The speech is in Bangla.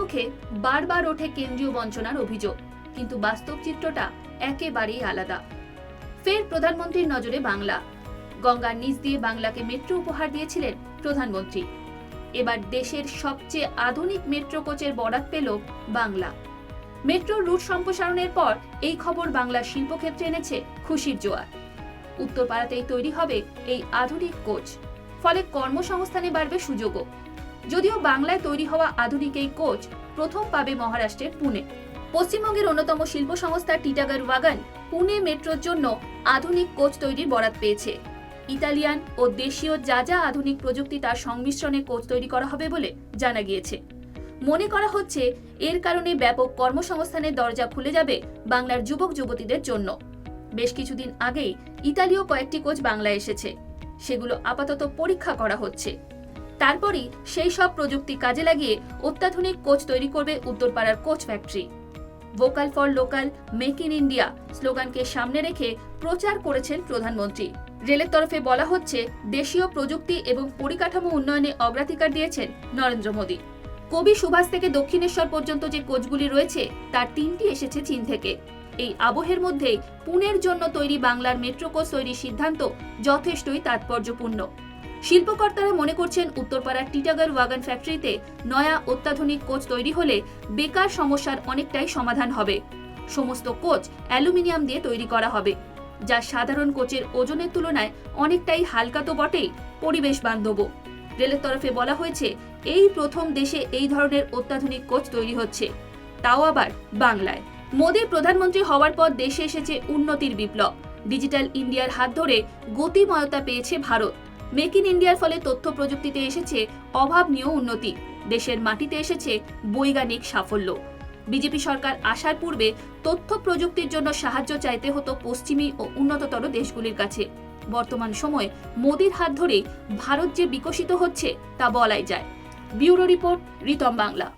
মুখে বারবার ওঠে কেন্দ্রীয় বঞ্চনার অভিযোগ, কিন্তু বাস্তব চিত্রটা একেবারেই আলাদা। ফের প্রধানমন্ত্রীর নজরে বাংলা। গঙ্গার নিচ দিয়ে বাংলাকে মেট্রো উপহার দিয়েছিলেন প্রধানমন্ত্রী। এবার দেশের সবচেয়ে আধুনিক মেট্রো কোচের বরাত পেল বাংলা। মেট্রো রুট সম্প্রসারণের পর এই খবর বাংলার শিল্পক্ষেত্রে এনেছে খুশির জোয়ার। উত্তরপাড়াতেই তৈরি হবে এই আধুনিক কোচ। ফলে কর্মসংস্থানে বাড়বে সুযোগও। যদিও বাংলায় তৈরি হওয়া আধুনিক এই কোচ প্রথম পাবে মহারাষ্ট্রের পুনে। পশ্চিমবঙ্গের অন্যতম শিল্প সংস্থা টিটাগার ওয়াগান পুনে মেট্রোর জন্য আধুনিক কোচ তৈরির বরাত পেয়েছে। ইতালিয়ান ও দেশীয় যা যা আধুনিক প্রযুক্তি তার সংমিশ্রণে কোচ তৈরি করা হবে বলে জানা গিয়েছে। মনে করা হচ্ছে, এর কারণে ব্যাপক কর্মসংস্থানের দরজা খুলে যাবে বাংলার যুবক যুবতীদের জন্য। বেশ কিছুদিন আগেই ইতালীয় কয়েকটি কোচ বাংলায় এসেছে। সেগুলো আপাতত পরীক্ষা করা হচ্ছে। তারপরই সেই সব প্রযুক্তি কাজে লাগিয়ে অত্যাধুনিক কোচ তৈরি করবে উত্তরপাড়ার coach factory. Vocal for local, make in India স্লোগানকে সামনে রেখে প্রচার করেছেন প্রধানমন্ত্রী। রেলের তরফে বলা হচ্ছে, দেশীয় প্রযুক্তি এবং পরিকাঠামো উন্নয়নে অগ্রাধিকার দিয়েছেন নরেন্দ্র মোদী। কবি সুভাষ থেকে দক্ষিণেশ্বর পর্যন্ত যে কোচগুলি রয়েছে, তার তিনটি এসেছে চীন থেকে। এই আবহের মধ্যেই পুনের জন্য তৈরি বাংলার মেট্রো কোচ তৈরির সিদ্ধান্ত যথেষ্টই তাৎপর্যপূর্ণ। শিল্পকর্তারা মনে করছেন উত্তরপাড়ার টিটাগার ওয়াগান ফ্যাক্টরিতে নয়া অত্যাধুনিক কোচ তৈরি হলে বেকার সমস্যার অনেকটাই সমাধান হবে। সমস্ত কোচ অ্যালুমিনিয়াম দিয়ে তৈরি করা হবে, যা সাধারণ কোচের ওজনের তুলনায় অনেকটাই হালকা তো বটেই, পরিবেশ বান্ধব রেলের তরফে বলা হয়েছে, এই প্রথম দেশে এই ধরনের অত্যাধুনিক কোচ তৈরি হচ্ছে। তাও আবার বাংলায়। মোদী প্রধানমন্ত্রী হওয়ার পর দেশে এসেছে উন্নতির বিপ্লব। ডিজিটাল ইন্ডিয়ার হাত ধরে গতিময়তা পেয়েছে ভারত। মেক ইন ইন্ডিয়ার ফলে তথ্য প্রযুক্তিতে এসেছে অভাবনীয় উন্নতি। দেশের মাটিতে এসেছে বৈজ্ঞানিক সাফল্য। বিজেপি সরকার আসার পূর্বে তথ্য প্রযুক্তির জন্য সাহায্য চাইতে হতো পশ্চিমী ও উন্নততর দেশগুলির কাছে। বর্তমান সময়ে মোদির হাত ধরেই ভারত যে বিকশিত হচ্ছে তা বলাই যায়। Bureau report, Ritam Bangla.